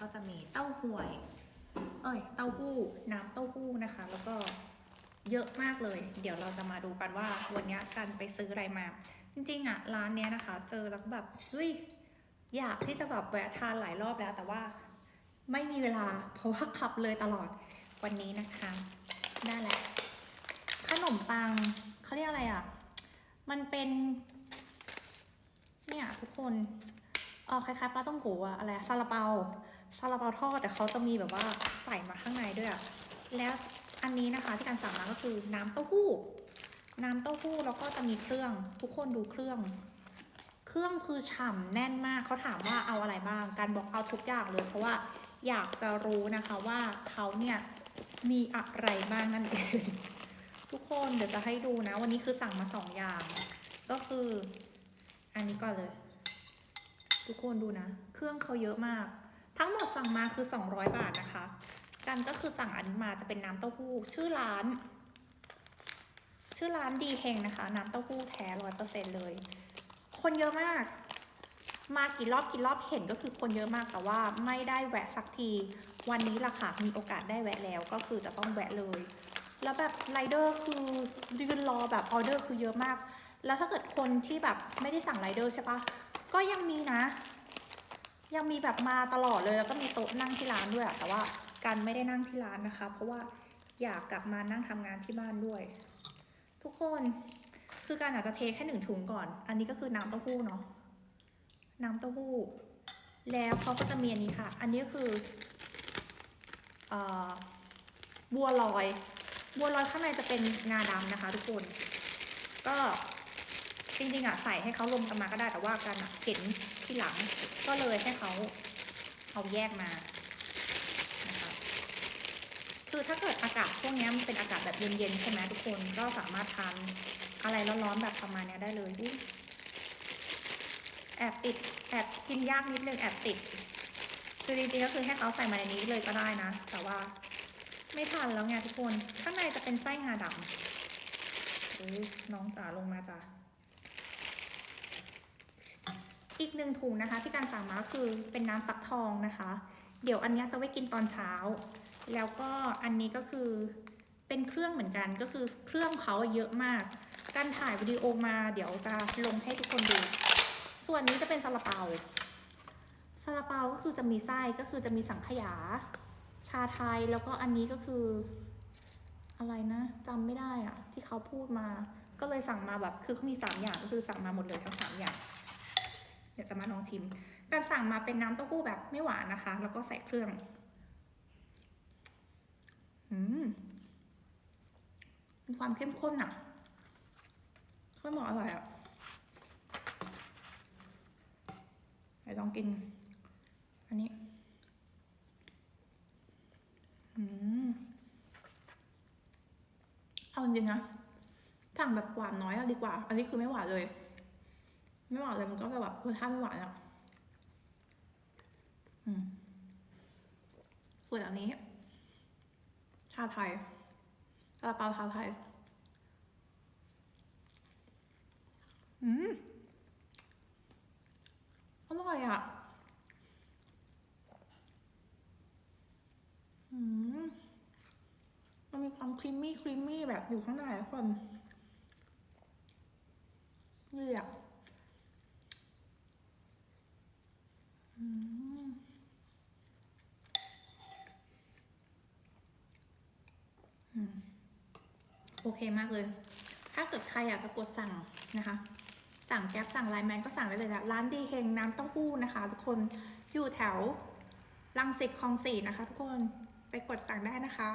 ก็จะมีเต้าหวย เอ้ย เต้าหู้ น้ำเต้าหู้นะคะ แล้วก็เยอะมากเลย เดี๋ยวเราจะมาดูกันว่าวันนี้กันไปซื้ออะไรมา จริงๆอะร้านเนี้ยนะคะ เจอแล้วแบบเฮ้ยอยากที่จะแบบแวะทานหลายรอบแล้วแต่ว่าไม่มีเวลา เพราะว่าขับเลยตลอดวันนี้นะคะได้แหละขนมปังเขาเรียกอะไรอะมันเป็น เนี่ยทุกคนเออคล้ายๆปลาต้องโกะอะอะไรซาลาเปา ซาลาเปาทอดแต่เขาจะมีแบบว่าใส่มาข้างในด้วยอะแล้วอันนี้นะคะที่การสั่งมาก็คือน้ำเต้าหู้ น้ำเต้าหู้แล้วก็จะมีเครื่องทุกคนดูเครื่อง เครื่องคือฉ่ำแน่นมากเขาถามว่าเอาอะไรบ้าง การบอกเอาทุกอย่างเลยเพราะว่าอยากจะรู้นะคะว่าเขาเนี่ยมีอะไรบ้างนั่นเองทุกคนเดี๋ยวจะให้ดูนะ วันนี้คือสั่งมาสองอย่าง ก็คือ อันนี้ก่อนเลย ทุกคนดูนะ เครื่องเขาเยอะมาก ทั้งหมดสั่งมาคือ 200 บาทนะคะ กันก็คือสั่งอันนี้มาจะเป็นน้ำเต้าหู้ ชื่อร้าน ชื่อร้านดีเฮงนะคะ น้ำเต้าหู้แท้ร้อยเปอร์เซ็นเลย คนเยอะมาก มากี่รอบกี่รอบเห็นก็คือคนเยอะมากแต่ว่าไม่ได้แวะสักที วันนี้ล่ะค่ะ มีโอกาสได้แวะแล้วก็คือจะต้องแวะเลย แล้วแบบไรเดอร์คือยืนรอแบบออเดอร์คือเยอะมาก แล้วถ้าเกิดคนที่แบบไม่ได้สั่งไรเดอร์ใช่ปะก็ยังมีนะ ยังมีแบบมาตลอดเลยแล้วก็มีโต๊ะนั่งที่ร้านด้วยอะแต่ว่ากันไม่ได้นั่งที่ร้านนะคะ เพราะว่าอยากกลับมานั่งทำงานที่บ้านด้วย ทุกคนคือการอาจจะเทแค่หนึ่งถุงก่อน อันนี้ก็คือน้ำเต้าหู้เนาะน้ำเต้าหู้ แล้วเขาก็จะมีอันนี้ค่ะ อันนี้ก็คือเอ่อบัวลอย บัวลอยข้างในจะเป็นงาดำนะคะ ทุกคน ก็ จริงๆอะใส่ให้เขารวมกันมาก็ได้แต่ว่ากันเห็นที่หลังก็เลยให้เขาเอาแยกมานะคะคือถ้าเกิดอากาศพวกนี้มันเป็นอากาศแบบเย็นๆใช่ไหมทุกคนก็สามารถทานอะไรร้อนๆแบบประมาณนี้ได้เลยอุ๊ยแอบติดแอบกินยากนิดนึงแอบติดคือจริงๆก็คือให้เขาใส่มาในนี้เลยก็ได้นะ แต่ว่าไม่ทันแล้วไงทุกคน ข้างในจะเป็นไส้งาดำอุ๊ยน้องจ๋าลงมาจ้ะ อีกหนึ่งถุงนะคะ ที่การสั่งมาคือเป็นน้ำฟักทองนะคะ เดี๋ยวอันนี้จะไว้กินตอนเช้า แล้วก็อันนี้ก็คือเป็นเครื่องเหมือนกันก็คือเครื่องเขาเยอะมาก การถ่ายวิดีโอมาเดี๋ยวจะลงให้ทุกคนดู ส่วนนี้จะเป็นซาลาเปาซาลาเปาก็คือจะมีไส้ก็คือจะมีสังขยา ชาไทยแล้วก็อันนี้ก็คือ อะไรนะจำไม่ได้อะที่เขาพูดมา ก็เลยสั่งมาแบบคือเขามีสามอย่างก็คือสั่งมาหมดเลยทั้งสามอย่าง ดี๋ยวจะมาลองชิม การสั่งมาเป็นน้ำเต้าหู้แบบไม่หวานนะคะ แล้วก็ใส่เครื่อง อืมมีความเข้มข้นอะค่อยหมาะอร่อยอะไปลองกิน อันนี้ อืมเอาจริงๆนะสั่งแบบหวานน้อยอะดีกว่า อันนี้คือไม่หวานเลย ไม่หวานเลยมันก็แบบรสชาติไม่หวานอะอืมส่วนอันนี้ ชาไทยซาลาเปาชาไทย อืมอร่อยอะ อืม มันมีความครีมมี่ครีมมี่แบบอยู่ข้างในทุกคนนี่อะ อืมอืม โอเคมากเลย ถ้าเกิดใครอยากจะกดสั่งนะคะ สั่งแก๊ปสั่งไลน์แมนก็สั่งได้เลยนะร้านดีเฮงน้ำเต้าหู้นะคะ ทุกคนอยู่แถวลังสิตคลองสี่นะคะ ทุกคนไปกดสั่งได้นะคะ